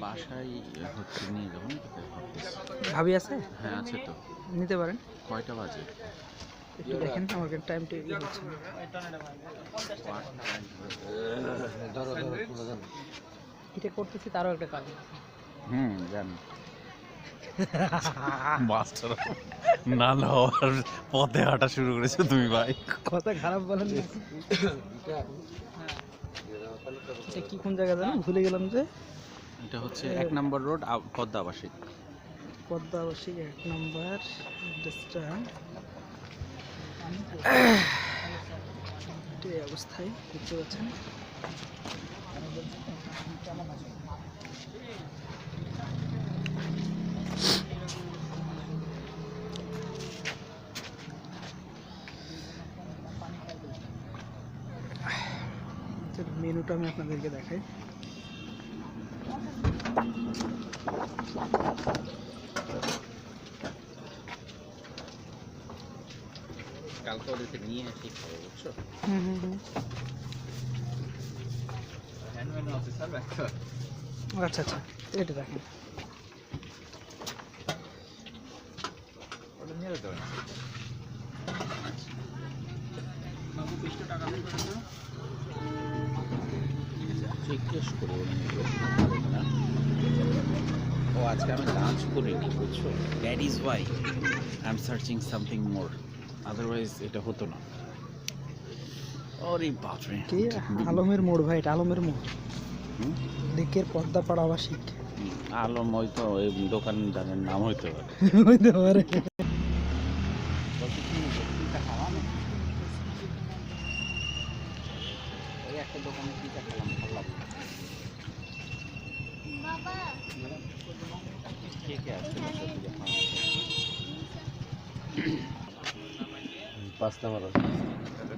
বাসায় হচ্ছে নিয়ে যাব? ভাবি আছে? হ্যাঁ আছে তো। নিতে পারেন। কয়টা বাজে? একটু দেখেন আমার হচ্ছে না। এটা করতেছি তারও একটা কাজ হুম জানি। মাস্টার না হওয়ার পথে হাঁটা শুরু করেছ তুমি ভাই। কথা খারাপ বলেন না। এটা কি কোন জায়গা জানো ভুলে গেলাম যে এটা হচ্ছে এক নম্বর রোড পদ্মা আবাসিক পদ্মা এক নম্বর মেনুটা আমি আপনাদেরকে দেখাই। কালকে ওদেরকে নিয়ে আসি খাব বুঝছ হুম হুম হুম হ্যান্ড আছে আচ্ছা আচ্ছা এটা দেখেন ওটা নিয়ে বাবু বিশটা টাকা দিয়ে জিজ্ঞেস করে উনি পারেন না। ও আজকে আমি লাঞ্চ করিনি বুঝছ? That is why I am searching something more otherwise এটা হতো না। ওরে বাপরে কি আলমের মোড় ভাই এটা আলমের মোড়। দিকের পদ্মা পাড়া আবাসিক আলম হয়তো ওই দোকান জানেন নাম হইতে পারে। হইতে পারে ওই একটা দোকানে কে কে আছে? বাসায় পিঠা খাওয়ানো? পাঁচ নাম্বার তাহলে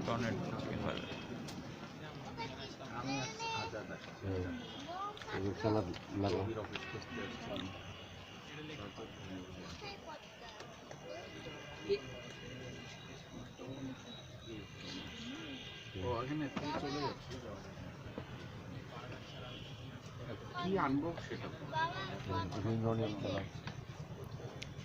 কি আনব সেটা?